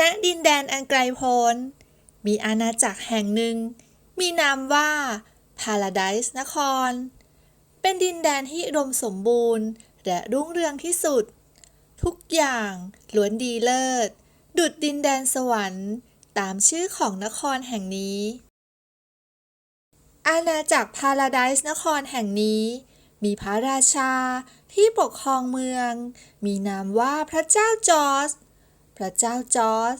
ณดินแดนอันไกลโพ้น มีอาณาจักรแห่งหนึ่ง มีนามว่าพาราไดส์นคร เป็นดินแดนที่อุดมสมบูรณ์ และรุ่งเรืองที่สุด ทุกอย่างล้วนดีเลิศ ดุดดินแดนสวรรค์ ตามชื่อของนครแห่งนี้ อาณาจักรพาราไดส์นครแห่งนี้ มีพระราชาที่ปกครองเมือง มีนามว่าพระเจ้าจอร์จ พระเจ้าจอร์จ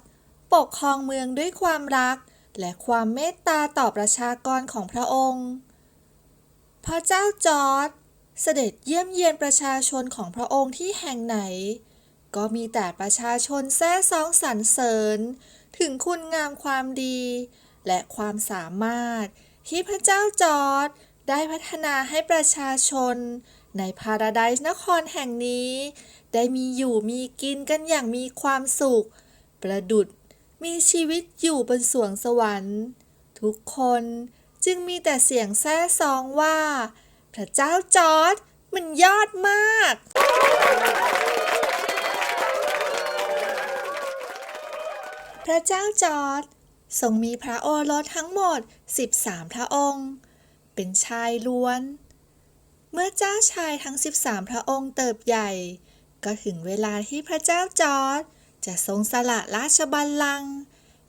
ปกครองเมืองด้วยความรัก และความเมตตาต่อประชากรของพระองค์ พระเจ้าจอร์จเสด็จเยี่ยมเยียนประชาชนของพระองค์ที่แห่งไหน ก็มีแต่ประชาชนแซ่ซองสรรเสริญ ถึงคุณงามความดี และความสามารถที่พระเจ้าจอร์จได้พัฒนาให้ประชาชน ในพาราไดส์นครแห่งนี้ ได้มีอยู่มีกินกันอย่างมีความสุข ประดุดมีชีวิตอยู่บนสวงสวรรค์ ทุกคนจึงมีแต่เสียงแซ่ซองว่า พระเจ้าจอร์จมันยอดมาก พระเจ้าจอร์จทรงมีพระโอรสทั้งหมด 13 พระองค์ เป็นชายล้วน เมื่อเจ้าชายทั้ง 13 พระองค์เติบใหญ่ ก็ถึงเวลาที่พระเจ้าจอร์จจะทรงสละราชบัลลังก์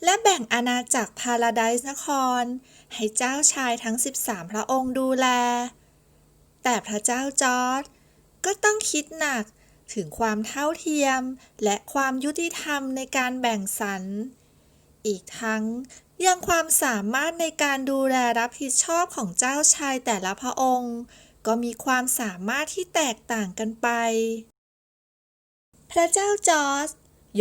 และแบ่งอาณาจักรพาราไดส์นคร ให้เจ้าชายทั้ง 13 พระองค์ดูแล แต่พระเจ้าจอร์จก็ต้องคิดหนักถึงความเท่าเทียมและความยุติธรรมในการแบ่งสรร อีกทั้งยังความสามารถในการดูแลรับผิดชอบของเจ้าชายแต่ละพระองค์ ก็มีความสามารถที่แตกต่างกันไป พระเจ้าจอร์จ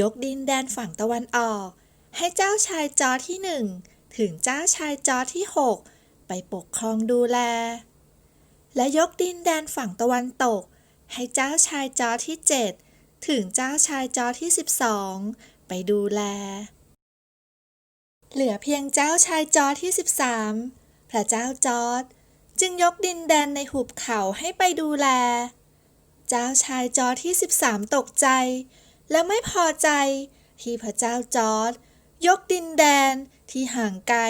ยกดินแดนฝั่งตะวันออก ให้เจ้าชายจอร์จที่หนึ่งถึงเจ้าชายจอร์จที่หกไปปกครองดูแล และยกดินแดนฝั่งตะวันตก ให้เจ้าชายจอร์จที่เจ็ดถึงเจ้าชายจอร์จที่สิบสองไปดูแล เหลือเพียงเจ้าชายจอร์จที่13พระเจ้าจอร์จ จึงยกดินแดนในหุบเขาให้ไปดูแล เจ้าชายจอร์จที่ 13 ตกใจ และไม่พอใจ ที่พระเจ้าจอร์จยกดินแดนที่ห่างไกล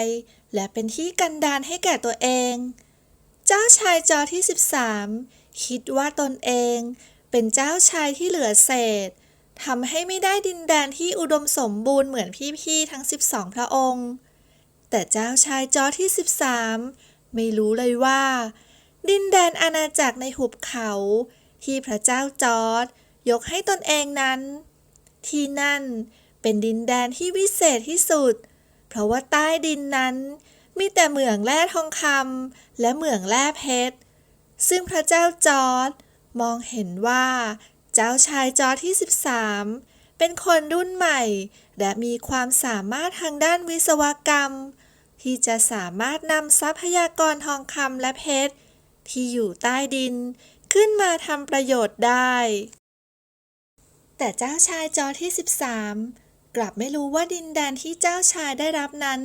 และเป็นที่กันดารให้แก่ตัวเอง เจ้าชายจอร์จที่ 13 คิดว่าตนเองเป็นเจ้าชายที่เหลือเศษทำให้ไม่ได้ดินแดนที่อุดมสมบูรณ์เหมือนพี่ๆทั้ง 12 พระองค์ แต่เจ้าชายจอร์จที่ 13 ไม่รู้เลยว่า ดินแดนอาณาจักรในหุบเขาที่พระเจ้าจอร์จยกให้ตนเองนั้น ที่นั่นเป็นดินแดนที่วิเศษที่สุด เพราะว่าใต้ดินนั้นมีแต่เหมืองแร่ทองคำและเหมืองแร่เพชร ซึ่งพระเจ้าจอร์จมองเห็นว่า เจ้าชายจอร์จที่ 13 เป็นคนรุ่นใหม่ และมีความสามารถทางด้านวิศวกรรม ที่จะสามารถนำทรัพยากรทองคำและเพชร ที่อยู่ใต้ดิน ขึ้นมาทำประโยชน์ได้ แต่เจ้าชายจอที่ 13 กลับไม่รู้ว่าดินแดนที่เจ้าชายได้รับนั้น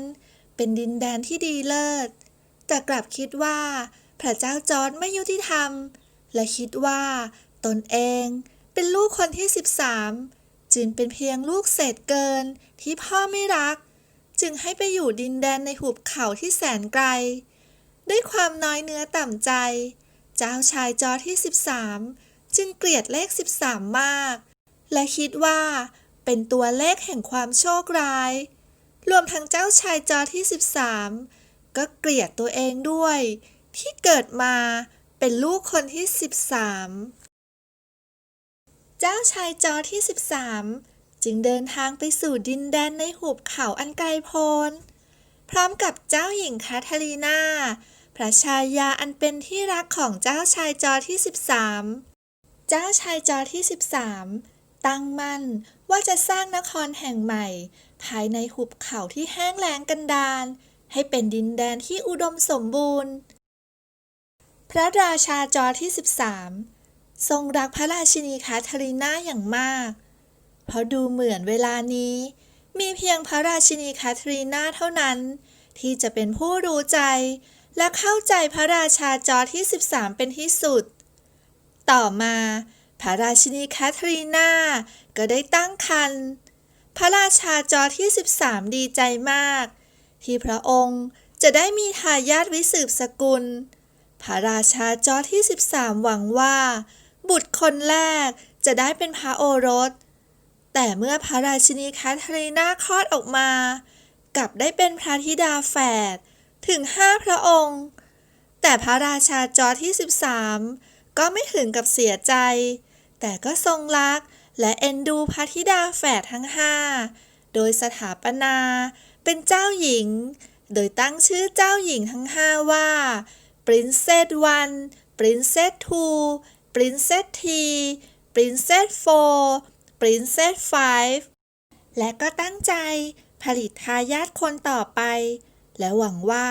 เป็นดินแดนที่ดีเลิศ แต่กลับคิดว่า พระเจ้าจอร์จไม่ยุติธรรม และคิดว่า ตนเองเป็นลูกคนที่ 13 จึงเป็นเพียงลูกเศษเกินที่พ่อไม่รัก จึงให้ไปอยู่ดินแดนในหุบเขาที่แสนไกล ด้วยความน้อยเนื้อต่ำใจ เจ้าชายจอที่ 13 จึงเกลียดเลข 13 มาก และคิดว่าเป็นตัวเลขแห่งความโชคร้าย รวมทั้งเจ้าชายจอที่ 13 ก็เกลียดตัวเองด้วย ที่เกิดมาเป็นลูกคนที่ 13 เจ้าชายจอที่ 13 จึงเดินทางไปสู่ดินแดนในหุบเขาอันไกลโพ้น พร้อมกับเจ้าหญิงแคทเธอรีนาพระชายาอันเป็นที่รักของเจ้าชายจอที่ 13 เจ้าชายจอที่ 13 ตั้งมั่นว่าจะสร้างนครแห่งใหม่ ภายในหุบเขาที่แห้งแล้งกันดารให้เป็นดินแดนที่อุดมสมบูรณ์ พระราชาจอที่ 13 ทรงรักพระราชินีแคทเธอรีนาอย่างมาก เพราะดูเหมือนเวลานี้ มีเพียงพระราชินีแคทรีนาเท่านั้น ที่จะเป็นผู้รู้ใจ และเข้าใจพระราชาจอร์ที่ 13 เป็นที่สุด ต่อมาพระราชินีแคทรีนาก็ได้ตั้งครรภ์พระราชาจอร์ที่ 13 ดีใจมาก ที่พระองค์จะได้มีทายาทวิสืบสกุล พระราชาจอร์ที่ 13 หวังว่า บุตรคนแรกจะได้เป็นพระโอรส แต่เมื่อพระราชินีแคทเธอรีนาคลอดออกมา กลับได้เป็นพระธิดาแฝดถึงห้าพระองค์ แต่พระราชาจอร์จที่ 13 ก็ไม่ถึงกับเสียใจ แต่ก็ทรงรักและเอ็นดูพระธิดาแฝดทั้งห้าโดยสถาปนาเป็นเจ้าหญิง โดยตั้งชื่อเจ้าหญิงทั้งห้าว่า Princess 1 Princess 2 Princess T Princess 4 Princess 5 และก็ตั้งใจผลิตทายาทคนต่อไป และหวังว่า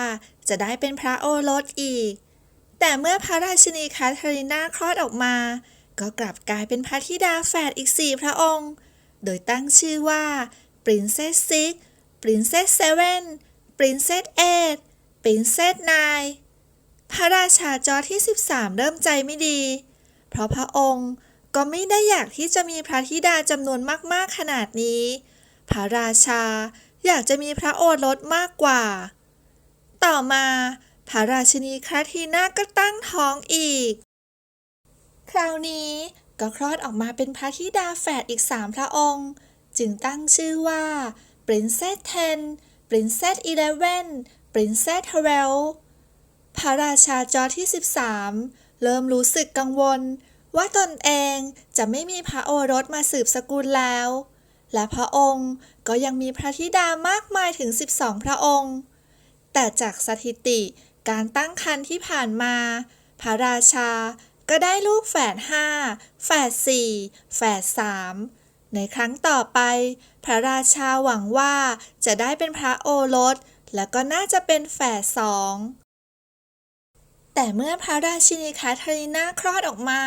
จะได้เป็นพระโอรสอีก แต่เมื่อพระราชินีแคทเธอรีนาคลอดออกมา ก็กลับกลายเป็นพระธิดาแฝดอีกสี่พระองค์ โดยตั้งชื่อว่า Princess 6 Princess 7 Princess 8 Princess 9 พระราชาจอร์ที่ 13 เริ่มใจไม่ดี เพราะพระองค์ ก็ไม่ได้อยากที่จะมีพระธิดาจำนวนมากๆขนาดนี้ พระราชาอยากจะมีพระโอรสมากกว่า ต่อมาพระราชินีแคทีนาก็ตั้งท้องอีก คราวนี้ก็คลอดออกมาเป็นพระธิดาแฝดอีกสามพระองค์ จึงตั้งชื่อว่า Princess 10 Princess 11 Princess 12พระราชาจอร์จที่ 13 เริ่มรู้สึกกังวล ว่าตนเองจะไม่มีพระโอรสมาสืบสกุลแล้ว และพระองค์ก็ยังมีพระธิดามากมายถึง 12 พระองค์ แต่จากสถิติการตั้งครรภ์ที่ผ่านมา พระราชาก็ได้ลูกแฝดห้าแฝดสี่แฝดสามในครั้งต่อไป พระราชาหวังว่าจะได้เป็นพระโอรส และก็น่าจะเป็นแฝดสองแต่เมื่อพระราชินีแคทรีนาคลอดออกมา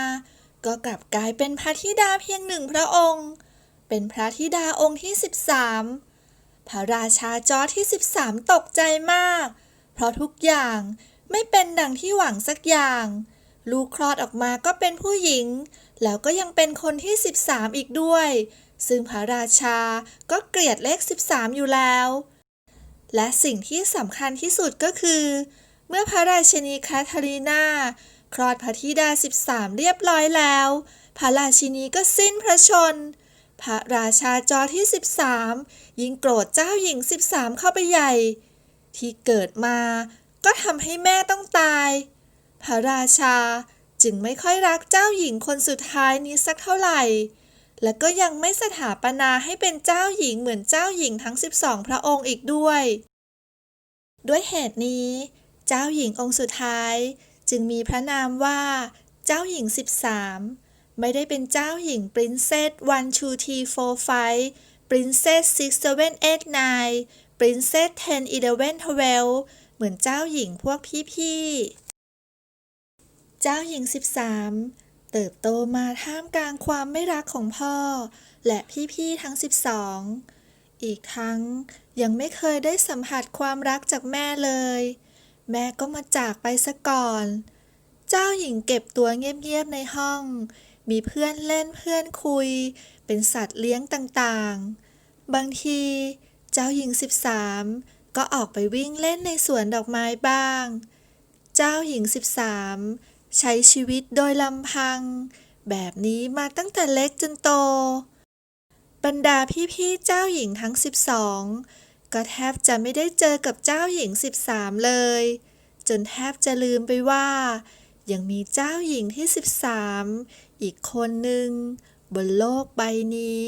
ก็กลับกลายเป็นพระธิดาเพียงหนึ่งพระองค์ เป็นพระธิดาองค์ที่ 13 พระราชาจอร์ที่ 13 ตกใจมาก เพราะทุกอย่างไม่เป็นดังที่หวังสักอย่าง ลูกคลอดออกมาก็เป็นผู้หญิง แล้วก็ยังเป็นคนที่ 13 อีกด้วย ซึ่งพระราชาก็เกลียดเลข 13 อยู่แล้ว และสิ่งที่สำคัญที่สุดก็คือ มื่อพระราชินีแคทเธอรีนาคลอดพระธิดา 13 เรียบร้อยแล้ว พระราชินีก็สิ้นพระชน พระราชาจอที่ 13 ยิ่งโกรธเจ้าหญิง 13 เข้าไปใหญ่ ที่เกิดมาก็ทำให้แม่ต้องตาย พระราชาจึงไม่ค่อยรักเจ้าหญิงคนสุดท้ายนี้สักเท่าไหร่ และก็ยังไม่สถาปนาให้เป็นเจ้าหญิงเหมือนเจ้าหญิงทั้ง 12 พระองค์อีกด้วย ด้วยเหตุนี้ เจ้าหญิงองค์สุดท้าย จึงมีพระนามว่า เจ้าหญิง 13 ไม่ได้เป็นเจ้าหญิง Princess 1 2 3 4 5 Princess 6 7 8 9 Princess 10 11 12เหมือนเจ้าหญิงพวกพี่ๆ เจ้าหญิง 13 เติบโตมาท่ามกลางความไม่รักของพ่อ และพี่ๆ ทั้ง 12 อีกทั้งยังไม่เคยได้สัมผัสความรักจากแม่เลย แม่ก็มาจากไปซะก่อน เจ้าหญิงเก็บตัวเงียบๆในห้อง มีเพื่อนเล่นเพื่อนคุย เป็นสัตว์เลี้ยงต่างๆ บางที เจ้าหญิง 13 ก็ออกไปวิ่งเล่นในสวนดอกไม้บ้าง เจ้าหญิง 13 ใช้ชีวิตโดยลำพัง แบบนี้มาตั้งแต่เล็กจนโต บรรดาพี่ๆเจ้าหญิงทั้ง 12 ก็แทบจะไม่ได้เจอกับเจ้าหญิง 13 เลย จนแทบจะลืมไปว่า ยังมีเจ้าหญิงที่ 13 อีกคนหนึ่งบนโลกใบนี้